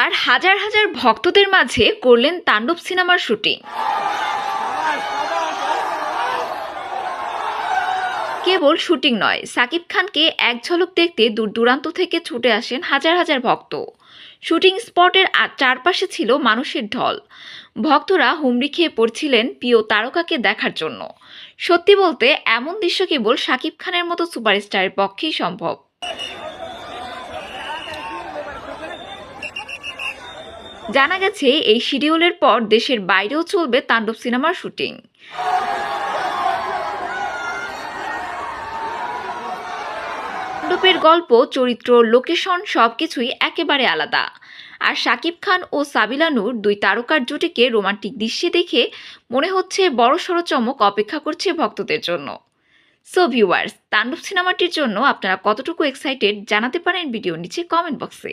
এবার হাজার হাজার ভক্তদের মাঝে করলেন তাণ্ডব সিনেমার শুটিং। কেবল শুটিং নয়, সাকিব খানকে এক ঝলক দেখতে দূর দূরান্ত থেকে ছুটে আসেন হাজার হাজার ভক্ত। শুটিং স্পটের চারপাশে ছিল মানুষের ঢল। ভক্তরা হুমড়ি খেয়ে পড়ছিলেন প্রিয় তারকাকে দেখার জন্য। সত্যি বলতে, এমন দৃশ্য কেবল সাকিব খানের মতো সুপারস্টারের পক্ষেই সম্ভব। জানা গেছে, এই শিডিউলের পর দেশের বাইরেও চলবে তাণ্ডব সিনেমার শুটিং। তাণ্ডবের গল্প, চরিত্র, লোকেশন সবকিছুই একেবারে আলাদা। আর শাকিব খান ও সাবিলা নূর দুই তারকার জুটিকে রোমান্টিক দৃশ্যে দেখে মনে হচ্ছে বড়সড় চমক অপেক্ষা করছে ভক্তদের জন্য। সো ভিউয়ার্স তাণ্ডব সিনেমাটির জন্য আপনারা কতটুকু এক্সাইটেড জানাতে পারেন ভিডিও নিচে কমেন্ট বক্সে